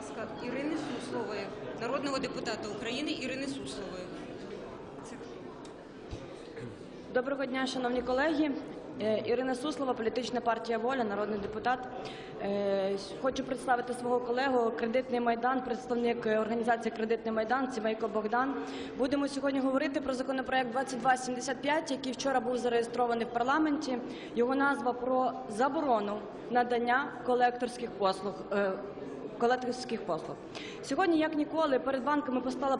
ласка, Ірини Суслової, народного депутата України Ірини Суслової. Доброго дня, шановні колеги. Е, Ірина Суслова, політична партія Воля, народний депутат. Е, Хочу представити свого колегу Кредитний майдан, представник е, організації Кредитний майдан Цімейко Богдан. Будемо сьогодні говорити про законопроект 2275, який вчора був зареєстрований в парламенті. Його назва про заборону надання колекторських послуг. Колекторських послуг. Сьогодні, як ніколи, перед банками постала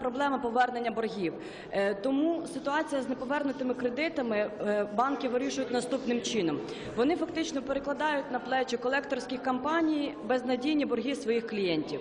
проблема повернення боргів. Е, Тому ситуація з неповернутими кредитами е, банки вирішують наступним чином. Вони фактично перекладають на плечі колекторських компаній безнадійні борги своїх клієнтів.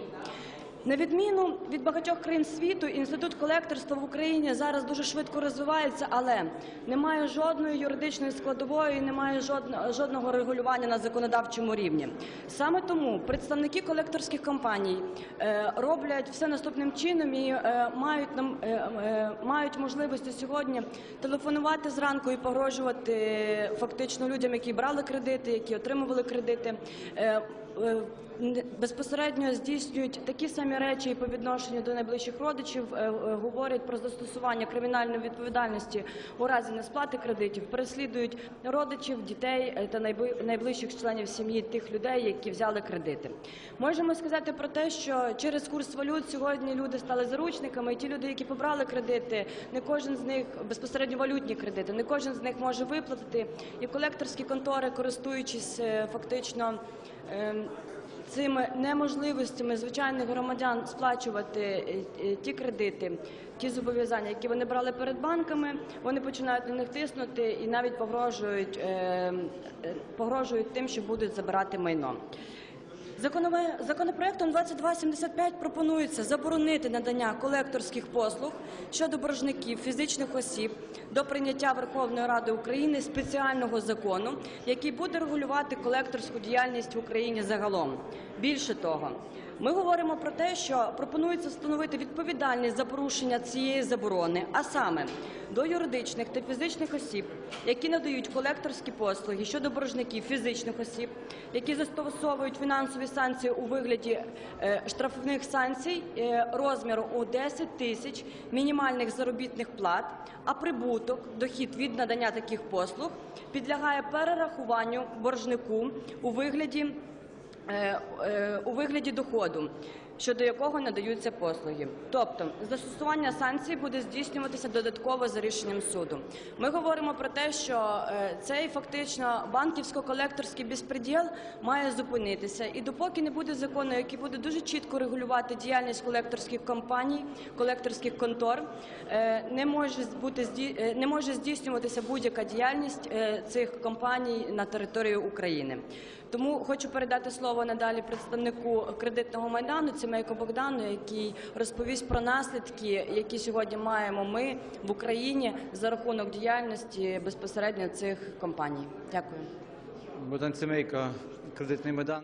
На відміну від багатьох країн світу, інститут колекторства в Україні зараз дуже швидко розвивається, але немає жодної юридичної складової, немає жодного, регулювання на законодавчому рівні. Саме тому представники колекторських компаній е, роблять все наступним чином і е, мають нам е, мають можливості сьогодні телефонувати зранку і погрожувати фактично людям, які брали кредити, які отримували кредити. Е, безпосередньо здійснюють такі самі речі і по відношенню до найближчих родичів, е, е, говорять про застосування кримінальної відповідальності у разі несплати кредитів, переслідують родичів, дітей та найближчих членів сім'ї тих людей, які взяли кредити. Можемо сказати про те, що через курс валют сьогодні люди стали заручниками, і ті люди, які побрали кредити, не кожен з них безпосередньо валютні кредити, не кожен з них може виплатити. І колекторські контори, користуючись фактично. Ем, Цими неможливостями звичайних громадян сплачувати е, е, ті кредити, ті зобов'язання, які вони брали перед банками, вони починають на них тиснути і навіть погрожують, е, е, погрожують тим, що будуть забирати майно. Законопроектом 2275 пропонується заборонити надання колекторських послуг щодо боржників фізичних осіб до прийняття Верховної Ради України спеціального закону, який буде регулювати колекторську діяльність в Україні загалом. Більше того, ми говоримо про те, що пропонується встановити відповідальність за порушення цієї заборони, а саме до юридичних та фізичних осіб, які надають колекторські послуги щодо боржників фізичних осіб, які застосовують фінансові санкції у вигляді е, штрафних санкцій е, розміру у 10 тисяч мінімальних заробітних плат, а прибуток, дохід від надання таких послуг підлягає перерахуванню боржнику у вигляді е, у вигляді доходу, щодо якого надаються послуги. Тобто застосування санкцій буде здійснюватися додатково за рішенням суду. Ми говоримо про те, що е, цей фактично банківсько-колекторський безпреділ має зупинитися. І допоки не буде закону, який буде дуже чітко регулювати діяльність колекторських компаній, колекторських контор, е, не може бути е, не може здійснюватися будь-яка діяльність цих компаній на території України. Тому хочу передати слово надалі представнику кредитного майдану Цімейко Богдану, який розповість про наслідки, які сьогодні маємо ми в Україні за рахунок діяльності безпосередньо цих компаній. Дякую. Богдан Цемейко, кредитний майдан.